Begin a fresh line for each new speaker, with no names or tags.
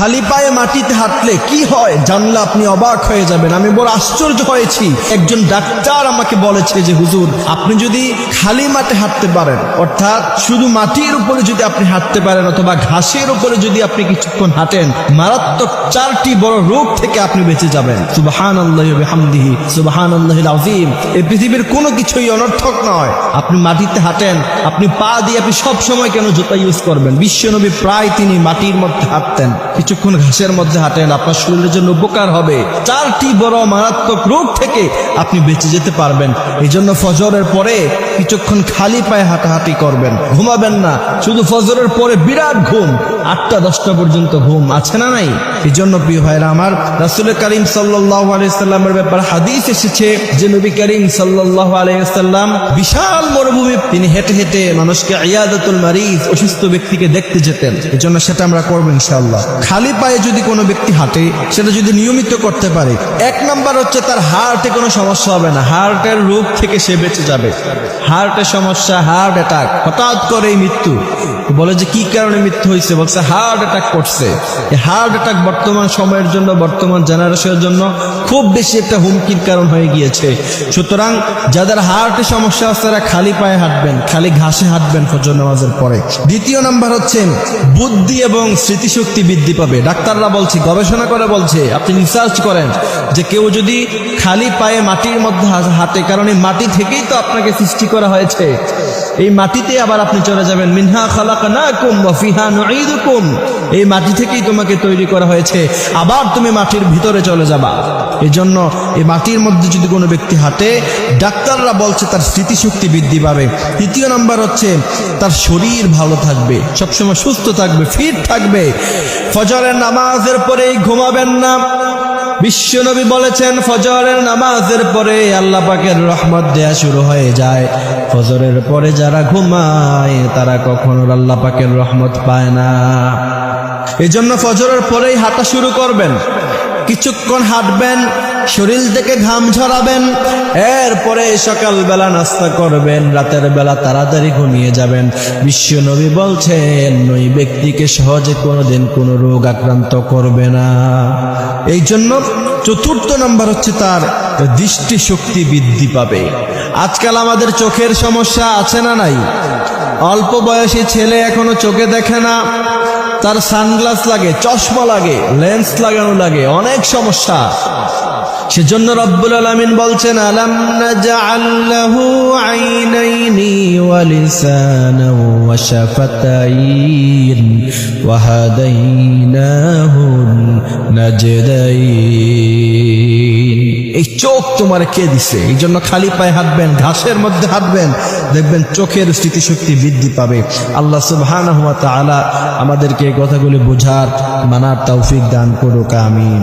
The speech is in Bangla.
খালি পায়ে মাটিতে হাঁটলে কি হয়? জানলে আপনি অবাক হয়ে যাবেন। আমি বড় আশ্চর্য হয়েছি। একজন ডাক্তার আমাকে বলেছে যে, হুজুর, আপনি যদি খালি মাঠে হাঁটতে পারেন, অর্থাৎ শুধু মাটির উপরে যদি আপনি হাঁটতে পারেন অথবা ঘাসের উপরে যদি আপনি কিছুক্ষণ হাঁটেন, মারাত্মক চারটি বড় রোগ থেকে আপনি বেঁচে যাবেন। সুবাহান আল্লাহ হামদিহি সুবাহান আল্লাহ আজিম এই পৃথিবীর কোনো কিছুই অনর্থক নয়। আপনি মাটিতে হাঁটেন, আপনি পা দিয়ে আপনি সব সময় কেন জুতা ইউজ করবেন? বিশ্বনবী প্রায় তিনি মাটির মধ্যে হাঁটতেন। কিছুক্ষণ ঘাসের মধ্যে হাঁটেন। আপনার শরীরের জন্য উপকার হবে। চারটি বড় মারাত্মক রোগ থেকে আপনি বেঁচে যেতে পারবেন। এই জন্য ফজরের পরে কিছুক্ষণ খালি পায়ে হাঁটাহাঁটি করবেন। ঘুমাবেন না। শুধু ফজরের পরে বিরাট ঘুম। আটটা, দশটা পর্যন্ত ঘুম আছে না নাই? এই জন্য প্রিয় ভাইরা আমার, রাসুল করিম সাল্লাহ আলাইসাল্লামের ব্যাপার হাদিস এসেছে যে নবী করিম সাল্লাহ আলাইসাল্লাম বিশাল মরুভূমি, তিনি হেঁটে হেঁটে মানুষকে ইয়াদতুল মারিজ, অসুস্থ ব্যক্তিকে দেখতে যেতেন। এই জন্য সেটা আমরা করব ইনশাআল্লাহ। খালি পায়ে যদি কোনো ব্যক্তি হাঁটে, সেটা যদি নিয়মিত করতে পারে, এক নাম্বার হচ্ছে তার হার্টে কোনো সমস্যা হবে না। হার্টের রোগ থেকে সে বেঁচে যাবে। হার্টের সমস্যা, হার্ট অ্যাটাক, হঠাৎ করে মৃত্যু। বলে যে, কি কারণে মৃত্যু হয়েছে? বলছে, হার্ট অ্যাটাক করছে। হার্ট অ্যাটাক বর্তমান সময়ের জন্য, বর্তমান জেনারেশনের জন্য খুব বেশি একটা হুমকির কারণ হয়ে গিয়েছে। সুতরাং, যাদের হার্টের সমস্যা আছে, তারা খালি পায়ে হাঁটবেন, খালি ঘাসে হাঁটবেন ফজর নামাজের পরে। দ্বিতীয় নাম্বার হচ্ছে বুদ্ধি এবং স্মৃতিশক্তি বৃদ্ধি পাবে। ডাক্তাররা বলছে, গবেষণা করে বলছে, আপনি রিসার্চ করেন যে কেউ যদি খালি পায়ে মাটির মধ্যে হাতে হাঁটে, কারণ মাটি থেকেই তো আপনাকে সৃষ্টি করা হয়েছে। এই মাটিতে আবার আপনি চলে যাবেন। মিনহা খালাকানাকুম ওয়া ফিহা নুঈদুকুম। এই মাটি থেকেই তোমাকে তৈরি করা হয়েছে। আবার তুমি মাটির ভিতরে চলে যাবা। জন্য এই মাটির মধ্যে যদি কোনো ব্যক্তি হাঁটে, ডাক্তাররা বলছে তার স্মৃতিশক্তি বৃদ্ধি পাবে। তৃতীয় নাম্বার হচ্ছে তার শরীর ভালো থাকবে, সবসময় সুস্থ থাকবে ফিট থাকবে। ফজরের নামাজের পরেই ঘুমাবেন না। বিশ্বনবী বলেছেন, ফজরের নামাজের পরে আল্লাহ পাকের রহমত দেয়া শুরু হয়ে যায়। ফজরের পরে যারা ঘুমায়, তারা কখনো আল্লাহ পাকের রহমত পায় না। এজন্য জন্য ফজরের পরেই হাঁটা শুরু করবেন। কিছুক্ষণ হাঁটবেন, শরীর থেকে ঘাম ঝরাবেন, এরপরে সকালবেলা নাস্তা করবেন, রাতের বেলা তাড়াতাড়ি ঘুমিয়ে যাবেন। বিশ্ব নবী বলছেন, ওই ব্যক্তিকে সহজে কোনোদিন কোনো রোগ আক্রান্ত করবে না। এই জন্য চতুর্থ নাম্বার হচ্ছে তার দৃষ্টি শক্তি বৃদ্ধি পাবে। আজকাল আমাদের চোখের সমস্যা আছে না নাই? অল্প বয়সী ছেলে এখনও চোখে দেখে না। তার সানগ্লাস লাগে, চশমা লাগে, লেন্স লাগানো লাগে, অনেক সমস্যা। সেজন্য রব্বুল আলমিন বলছেন, আলাম আল্লাহু ওয়া শাফাতাইন ওয়া হাদাইনাহু নাজদাইন এই চোখ তোমার কে দিছে? এই জন্য খালি পায়ে হাঁটবেন, ঘাসের মধ্যে হাঁটবেন। দেখবেন চোখের স্মৃতিশক্তি বৃদ্ধি পাবে। আল্লাহ তাআলা আমাদেরকে এই কথাগুলি বোঝার মানার তৌফিক দান করুক, আমিন।